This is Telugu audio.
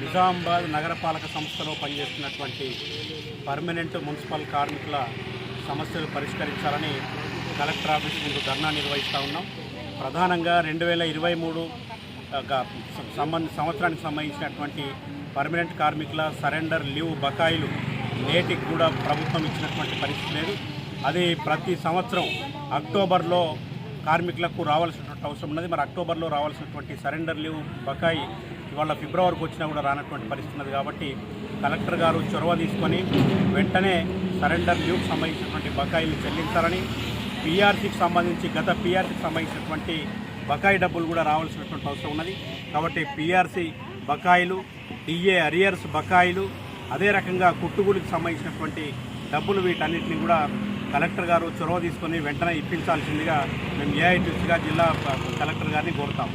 నిజామాబాద్ నగరపాలక సంస్థలో పనిచేస్తున్నటువంటి పర్మనెంట్ మున్సిపల్ కార్మికుల సమస్యలు పరిష్కరించాలని కలెక్టర్ ఆఫీస్ ముందు ధర్నా నిర్వహిస్తూ ఉన్నాం. ప్రధానంగా రెండు వేల ఇరవై మూడు సంబంధ సంవత్సరానికి సంబంధించినటువంటి పర్మనెంట్ కార్మికుల సరెండర్ లీవ్ బకాయిలు నేటికి కూడా ప్రభుత్వం ఇచ్చినటువంటి పరిస్థితి లేదు. అది ప్రతి సంవత్సరం అక్టోబర్లో కార్మికులకు రావాల్సినటువంటి అవసరం ఉన్నది. మరి అక్టోబర్లో రావాల్సినటువంటి సరెండర్ లీవ్ బకాయి ఇవాళ ఫిబ్రవరికి వచ్చినా కూడా రానటువంటి పరిస్థితి ఉన్నది కాబట్టి కలెక్టర్ గారు చొరవ తీసుకొని వెంటనే సరెండర్ లీవ్కి సంబంధించినటువంటి బకాయిలు చెల్లించాలని పీఆర్సీకి సంబంధించి గత పీఆర్సీకి సంబంధించినటువంటి బకాయి డబ్బులు కూడా రావాల్సినటువంటి అవసరం ఉన్నది. కాబట్టి పీఆర్సీ బకాయిలు డిఏ అరియర్స్ బకాయిలు అదే రకంగా కుట్టుగూలికి సంబంధించినటువంటి డబ్బులు వీటన్నిటిని కూడా కలెక్టర్ గారు చొరవ తీసుకొని వెంటనే ఇప్పించాల్సిందిగా మేము ఏఐటీసీగా జిల్లా కలెక్టర్ గారిని కోరుతాము.